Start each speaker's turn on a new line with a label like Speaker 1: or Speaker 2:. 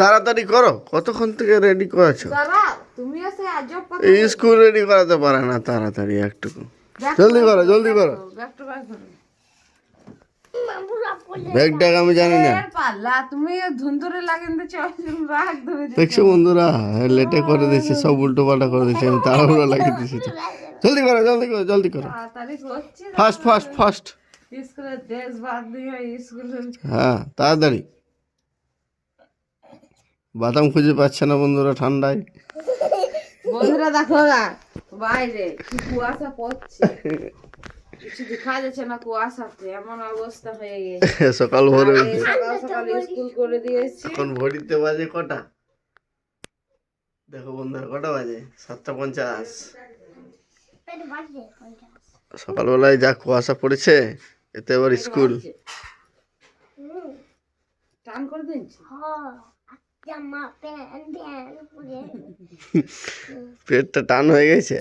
Speaker 1: তাড়াতাড়ি করো। কতক্ষণ থেকে রেডি করেছ? স্কুল রেডি করাতে পারে না তাড়াতাড়ি একটুকু। জলদি করো জলদি করো। ব্যাগটাকে আমি জানি না। দেখছ বন্ধুরা লেটে করে দিচ্ছে সব উল্টো পাল্টা করে দিচ্ছে আমি তাড়াহুড়ো লাগিয়ে দিচ্ছি জলদি করো জলদি করো জলদি করো। ফার্স্ট ফার্স্ট
Speaker 2: স্কুলের
Speaker 1: হ্যাঁ তাড়াতাড়ি। বাদাম খুঁজে পাচ্ছে না বন্ধুরা ঠান্ডায়।
Speaker 2: বন্ধুরা দেখো না বাইরে কুয়াশা পড়ছে। কিছু দেখা যাচ্ছে না কুয়াশাতে এমন অবস্থা হয়ে গেছে।
Speaker 1: সকাল ভোরে
Speaker 2: এই
Speaker 1: উঠে
Speaker 2: সকাল সকাল স্কুল করে দিয়েছি।
Speaker 1: এখন ঘড়িতে বাজে কটা? দেখো বন্ধুরা কটা বাজে? সাতটা পঞ্চাশ। সকালবেলায় যা কুয়াশা পড়েছে এতে আবার স্কুল।
Speaker 2: টান করে
Speaker 1: পেটটা টান হয়ে গেছে?